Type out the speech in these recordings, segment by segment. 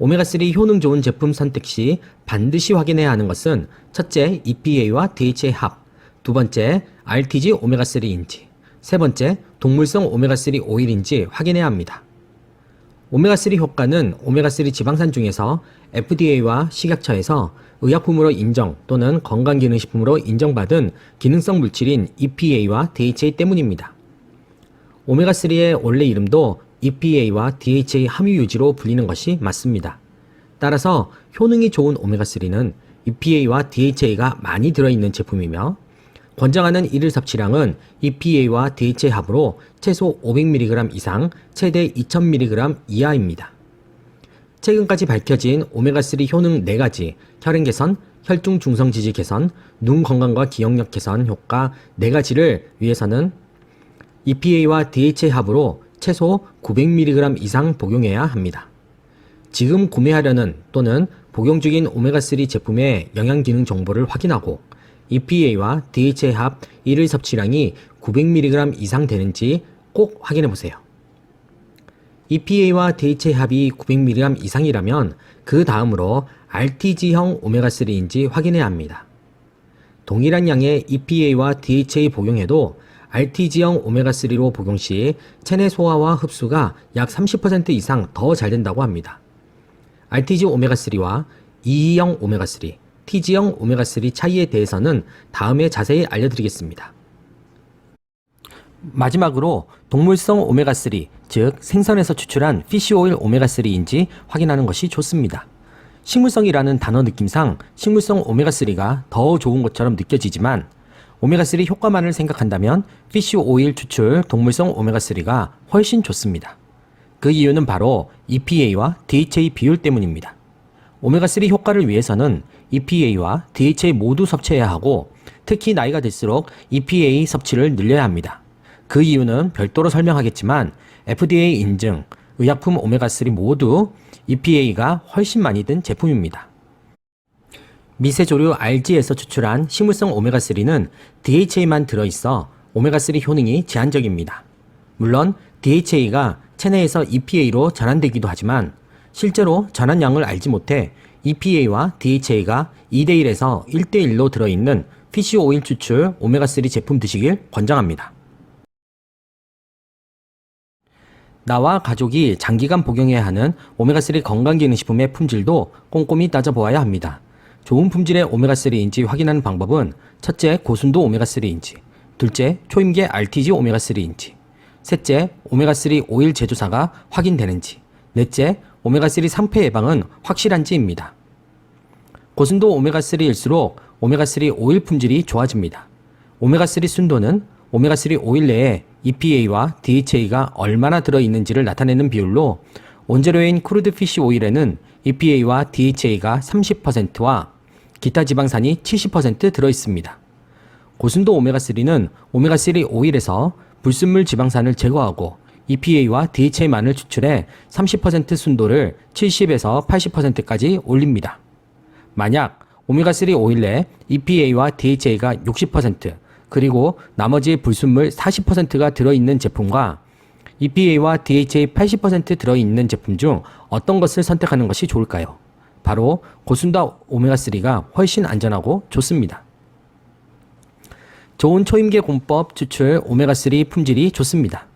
오메가3 효능 좋은 제품 선택 시 반드시 확인해야 하는 것은 첫째, EPA와 DHA 합, 두 번째, RTG 오메가3인지, 세 번째, 동물성 오메가3 오일인지 확인해야 합니다. 오메가3 효과는 오메가3 지방산 중에서 FDA와 식약처에서 의약품으로 인정 또는 건강기능식품으로 인정받은 기능성 물질인 EPA와 DHA 때문입니다. 오메가3의 원래 이름도 EPA와 DHA 함유 유지로 불리는 것이 맞습니다. 따라서 효능이 좋은 오메가3는 EPA와 DHA가 많이 들어있는 제품이며 권장하는 일일 섭취량은 EPA와 DHA 합으로 최소 500mg 이상, 최대 2000mg 이하입니다. 최근까지 밝혀진 오메가3 효능 4가지, 혈행 개선, 혈중 중성 지질 개선, 눈 건강과 기억력 개선 효과 4가지를 위해서는 EPA와 DHA 합으로 최소 900mg 이상 복용해야 합니다. 지금 구매하려는 또는 복용 중인 오메가3 제품의 영양 기능 정보를 확인하고 EPA와 DHA 합 일일 섭취량이 900mg 이상 되는지 꼭 확인해 보세요. EPA와 DHA 합이 900mg 이상이라면 그 다음으로 RTG형 오메가3인지 확인해야 합니다. 동일한 양의 EPA와 DHA 복용해도 RTG형 오메가3로 복용 시 체내 소화와 흡수가 약 30% 이상 더 잘 된다고 합니다. RTG 오메가3와 E형 오메가3, TG형 오메가3 차이에 대해서는 다음에 자세히 알려드리겠습니다. 마지막으로 동물성 오메가3, 즉 생선에서 추출한 피쉬오일 오메가3인지 확인하는 것이 좋습니다. 식물성이라는 단어 느낌상 식물성 오메가3가 더 좋은 것처럼 느껴지지만 오메가3 효과만을 생각한다면 피쉬 오일 추출 동물성 오메가3가 훨씬 좋습니다. 그 이유는 바로 EPA와 DHA 비율 때문입니다. 오메가3 효과를 위해서는 EPA와 DHA 모두 섭취해야 하고 특히 나이가 들수록 EPA 섭취를 늘려야 합니다. 그 이유는 별도로 설명하겠지만 FDA 인증, 의약품 오메가3 모두 EPA가 훨씬 많이 든 제품입니다. 미세조류 RG에서 추출한 식물성 오메가3는 DHA만 들어있어 오메가3 효능이 제한적입니다. 물론 DHA가 체내에서 EPA로 전환되기도 하지만 실제로 전환량을 알지 못해 EPA와 DHA가 2대1에서 1대1로 들어있는 피쉬 오일 추출 오메가3 제품 드시길 권장합니다. 나와 가족이 장기간 복용해야 하는 오메가3 건강기능식품의 품질도 꼼꼼히 따져보아야 합니다. 좋은 품질의 오메가3인지 확인하는 방법은 첫째, 고순도 오메가3인지, 둘째, 초임계 RTG 오메가3인지, 셋째, 오메가3 오일 제조사가 확인되는지, 넷째, 오메가3 상폐 예방은 확실한지입니다. 고순도 오메가3일수록 오메가3 오일 품질이 좋아집니다. 오메가3 순도는 오메가3 오일 내에 EPA와 DHA가 얼마나 들어있는지를 나타내는 비율로 원재료인 크루드 피쉬 오일에는 EPA와 DHA가 30%와 기타 지방산이 70% 들어있습니다. 고순도 오메가3는 오메가3 오일에서 불순물 지방산을 제거하고 EPA와 DHA만을 추출해 30% 순도를 70에서 80%까지 올립니다. 만약 오메가3 오일 내 EPA와 DHA가 60% 그리고 나머지 불순물 40%가 들어있는 제품과 EPA와 DHA 80% 들어있는 제품 중 어떤 것을 선택하는 것이 좋을까요? 바로 고순도 오메가3가 훨씬 안전하고 좋습니다. 좋은 초임계 공법 추출 오메가3 품질이 좋습니다.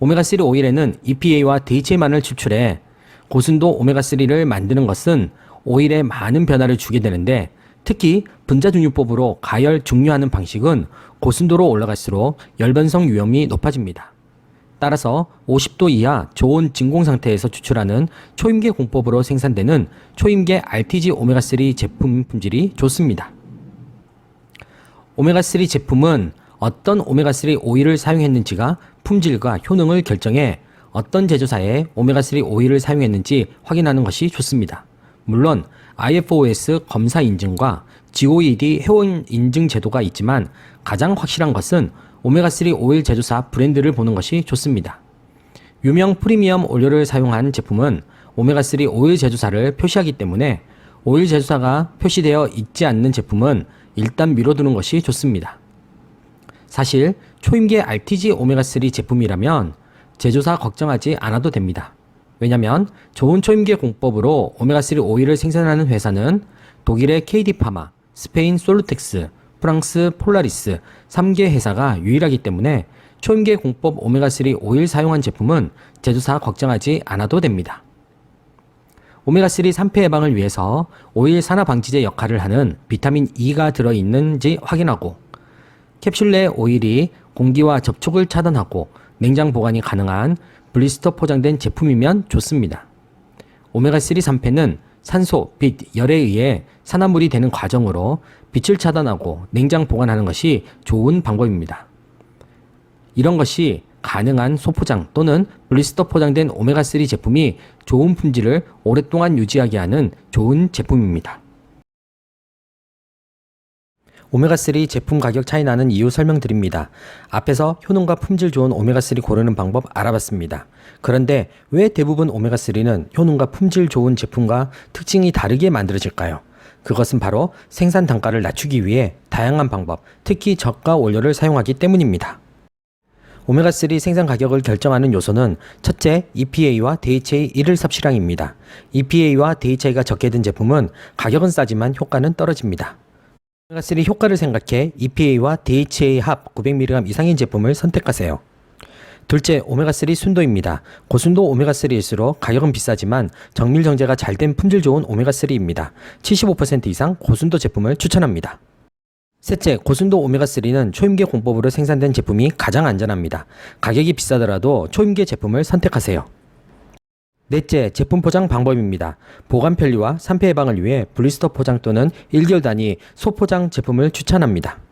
오메가3 오일에는 EPA와 DHA만을 추출해 고순도 오메가3를 만드는 것은 오일에 많은 변화를 주게 되는데 특히 분자중류법으로 가열 중류하는 방식은 고순도로 올라갈수록 열변성 위험이 높아집니다. 따라서 50도 이하 좋은 진공 상태에서 추출하는 초임계 공법으로 생산되는 초임계 RTG 오메가3 제품 품질이 좋습니다. 오메가3 제품은 어떤 오메가3 오일을 사용했는지가 품질과 효능을 결정해 어떤 제조사의 오메가3 오일을 사용했는지 확인하는 것이 좋습니다. 물론 IFOS 검사 인증과 GOED 회원 인증 제도가 있지만 가장 확실한 것은 오메가3 오일 제조사 브랜드를 보는 것이 좋습니다. 유명 프리미엄 오일을 사용한 제품은 오메가3 오일 제조사를 표시하기 때문에 오일 제조사가 표시되어 있지 않는 제품은 일단 미뤄두는 것이 좋습니다. 사실 초임계 RTG 오메가3 제품이라면 제조사 걱정하지 않아도 됩니다. 왜냐면 좋은 초임계 공법으로 오메가3 오일을 생산하는 회사는 독일의 KD파마, 스페인 솔루텍스, 프랑스 폴라리스 3개 회사가 유일하기 때문에 초임계 공법 오메가3 오일 사용한 제품은 제조사 걱정하지 않아도 됩니다. 오메가3 산패 예방을 위해서 오일 산화 방지제 역할을 하는 비타민 E가 들어있는지 확인하고 캡슐 내 오일이 공기와 접촉을 차단하고 냉장 보관이 가능한 블리스터 포장된 제품이면 좋습니다. 오메가3 산패는 산소, 빛, 열에 의해 산화물이 되는 과정으로 빛을 차단하고 냉장 보관하는 것이 좋은 방법입니다. 이런 것이 가능한 소포장 또는 블리스터 포장된 오메가3 제품이 좋은 품질을 오랫동안 유지하게 하는 좋은 제품입니다. 오메가3 제품 가격 차이 나는 이유 설명드립니다. 앞에서 효능과 품질 좋은 오메가3 고르는 방법 알아봤습니다. 그런데 왜 대부분 오메가3는 효능과 품질 좋은 제품과 특징이 다르게 만들어질까요? 그것은 바로 생산 단가를 낮추기 위해 다양한 방법, 특히 저가 원료를 사용하기 때문입니다. 오메가3 생산 가격을 결정하는 요소는 첫째, EPA와 DHA 1일 섭취량입니다. EPA와 DHA가 적게 든 제품은 가격은 싸지만 효과는 떨어집니다. 오메가3 효과를 생각해 EPA와 DHA 합 900mg 이상인 제품을 선택하세요. 둘째, 오메가3 순도입니다. 고순도 오메가3일수록 가격은 비싸지만 정밀 정제가 잘 된 품질 좋은 오메가3입니다. 75% 이상 고순도 제품을 추천합니다. 셋째, 고순도 오메가3는 초임계 공법으로 생산된 제품이 가장 안전합니다. 가격이 비싸더라도 초임계 제품을 선택하세요. 넷째, 제품 포장 방법입니다. 보관 편리와 산패 예방을 위해 블리스터 포장 또는 1개월 단위 소포장 제품을 추천합니다.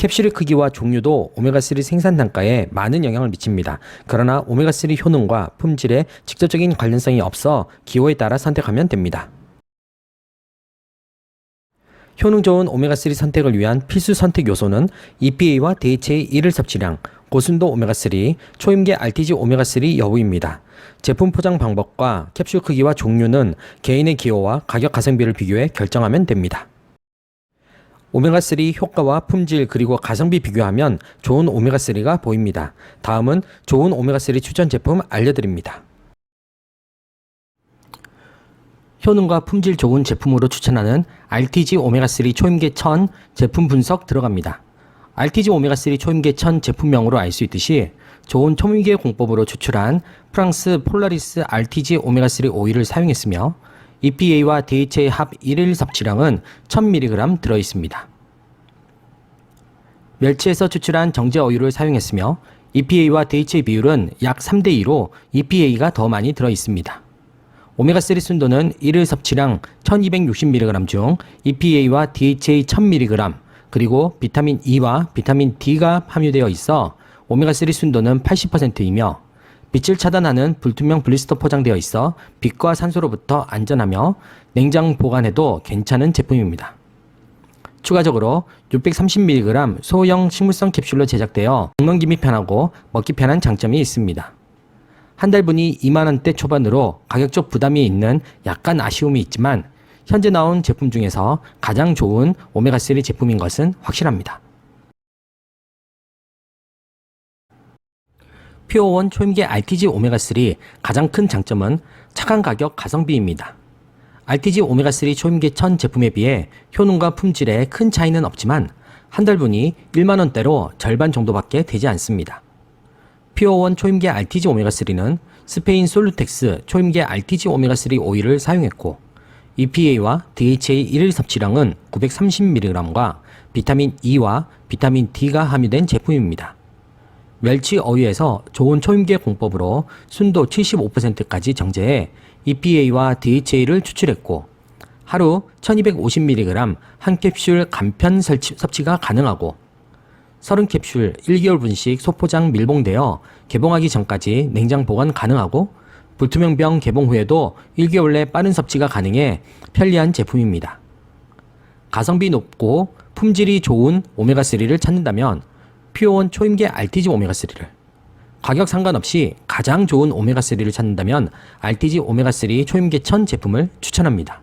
캡슐의 크기와 종류도 오메가3 생산 단가에 많은 영향을 미칩니다. 그러나 오메가3 효능과 품질에 직접적인 관련성이 없어 기호에 따라 선택하면 됩니다. 효능 좋은 오메가3 선택을 위한 필수 선택 요소는 EPA와 DHA 1일 섭취량, 고순도 오메가3, 초임계 RTG 오메가3 여부입니다. 제품 포장 방법과 캡슐 크기와 종류는 개인의 기호와 가격 가성비를 비교해 결정하면 됩니다. 오메가3 효과와 품질 그리고 가성비 비교하면 좋은 오메가3가 보입니다. 다음은 좋은 오메가3 추천 제품 알려드립니다. 효능과 품질 좋은 제품으로 추천하는 RTG 오메가3 초임계 1000 제품 분석 들어갑니다. RTG 오메가3 초임계 1000 제품명으로 알 수 있듯이 좋은 초임계 공법으로 추출한 프랑스 폴라리스 RTG 오메가3 오일을 사용했으며 EPA와 DHA 합 1일 섭취량은 1000mg 들어 있습니다. 멸치에서 추출한 정제 어유를 사용했으며 EPA와 DHA 비율은 약 3대 2로 EPA가 더 많이 들어 있습니다. 오메가3 순도는 1일 섭취량 1260mg 중 EPA와 DHA 1000mg 그리고 비타민 E와 비타민 D가 함유되어 있어 오메가3 순도는 80%이며 빛을 차단하는 불투명 블리스터 포장되어 있어 빛과 산소로부터 안전하며 냉장 보관해도 괜찮은 제품입니다. 추가적으로 630mg 소형 식물성 캡슐로 제작되어 먹넘김이 편하고 먹기 편한 장점이 있습니다. 한 달분이 2만원대 초반으로 가격적 부담이 있는 약간 아쉬움이 있지만 현재 나온 제품 중에서 가장 좋은 오메가3 제품인 것은 확실합니다. 퓨어원 초임계 RTG 오메가3 가장 큰 장점은 착한 가격 가성비입니다. RTG 오메가3 초임계 1000 제품에 비해 효능과 품질에 큰 차이는 없지만 한 달분이 1만원대로 절반 정도밖에 되지 않습니다. 퓨어원 초임계 RTG 오메가3는 스페인 솔루텍스 초임계 RTG 오메가3 오일을 사용했고 EPA와 DHA 1일 섭취량은 930mg과 비타민 E와 비타민 D가 함유된 제품입니다. 멸치 어유에서 좋은 초임계 공법으로 순도 75%까지 정제해 EPA와 DHA를 추출했고 하루 1250mg 한 캡슐 간편 설치, 섭취 가 가능하고 30캡슐 1개월 분씩 소포장 밀봉되어 개봉하기 전까지 냉장 보관 가능하고 불투명병 개봉 후에도 1개월 내 빠른 섭취가 가능해 편리한 제품입니다. 가성비 높고 품질이 좋은 오메가3를 찾는다면 퓨어원 초임계 RTG 오메가3를 가격 상관없이 가장 좋은 오메가3를 찾는다면 RTG 오메가3 초임계 1000 제품을 추천합니다.